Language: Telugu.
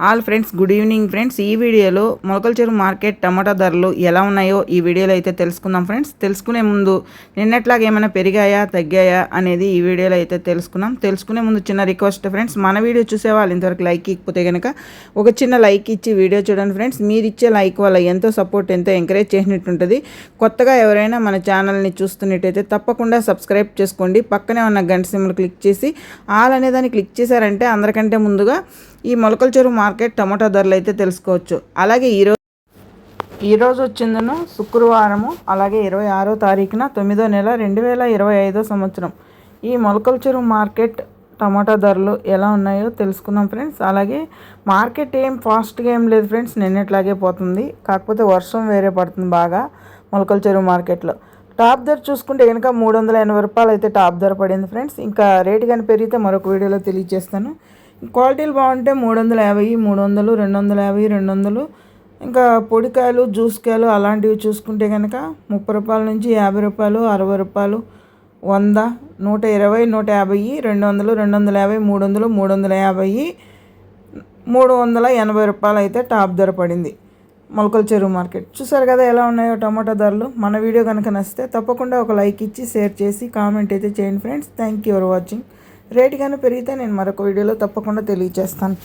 All friends good evening friends. ఈ వీడియోలో మొలకల చెరువు మార్కెట్ టమాటా ధరలు ఎలా ఉన్నాయో ఈ వీడియోలో అయితే తెలుసుకుందాం ఫ్రెండ్స్. తెలుసుకునే ముందు నిన్నట్లాగా ఏమైనా పెరిగాయా తగ్గాయా అనేది ఈ వీడియోలో అయితే తెలుసుకున్నాం తెలుసుకునే ముందు చిన్న రిక్వెస్ట్ ఫ్రెండ్స్ మన వీడియో చూసే వాళ్ళు ఇంతవరకు లైక్ ఇకపోతే కనుక ఒక చిన్న లైక్ ఇచ్చి వీడియో చూడండి ఫ్రెండ్స్. మీరు ఇచ్చే లైక్ వల్ల ఎంతో సపోర్ట్ ఎంతో ఎంకరేజ్ చేసినట్టు ఉంటుంది కొత్తగా ఎవరైనా మన ఛానల్ని చూస్తున్నట్టయితే తప్పకుండా సబ్స్క్రైబ్ చేసుకోండి. పక్కనే ఉన్న గంట సింబల్ క్లిక్ చేసి ఆల్ అనేదాన్ని క్లిక్ చేశారంటే అందరికంటే ముందుగా ఈ మొలకల చెరువు మార్కెట్ టమాటా ధరలు అయితే తెలుసుకోవచ్చు. అలాగే ఈరోజు ఈరోజు వచ్చిందను శుక్రవారము అలాగే ఇరవై ఆరో తారీఖున తొమ్మిదో నెల రెండు వేల ఇరవై ఐదో సంవత్సరం. ఈ మొలకల చెరువు మార్కెట్ టమాటా ధరలు ఎలా ఉన్నాయో తెలుసుకున్నాం ఫ్రెండ్స్. అలాగే మార్కెట్ ఏం ఫాస్ట్గా ఏం లేదు ఫ్రెండ్స్ నిన్నట్లాగే పోతుంది. కాకపోతే వర్షం వేరే పడుతుంది బాగా మొలకల చెరువు మార్కెట్లో. టాప్ ధర చూసుకుంటే కనుక మూడు వందల ఎనభై రూపాయలు అయితే టాప్ ధర పడింది ఫ్రెండ్స్. ఇంకా రేటు కానీ పెరిగితే మరొక వీడియోలో తెలియజేస్తాను. క్వాలిటీలు బాగుంటే మూడు వందల యాభై మూడు వందలు రెండు వందల యాభై రెండు వందలు ఇంకా పొడికాయలు జ్యూస్ కాయలు అలాంటివి చూసుకుంటే కనుక ముప్పై రూపాయల నుంచి యాభై రూపాయలు అరవై రూపాయలు వంద నూట ఇరవై నూట యాభై రెండు వందలు రెండు వందల యాభై మూడు వందలు మూడు వందల యాభై మూడు వందల ఎనభై రూపాయలు అయితే టాప్ ధర పడింది మొలకల చెరువు మార్కెట్. చూసారు కదా ఎలా ఉన్నాయో టమాటా ధరలు? మన వీడియో కనుక నచ్చితే తప్పకుండా ఒక లైక్ ఇచ్చి షేర్ చేసి కామెంట్ అయితే చేయండి friends. Thank you for watching. Rate కానీ పెరిగితే నేను మరొక వీడియోలో తప్పకుండా తెలియజేస్తాను.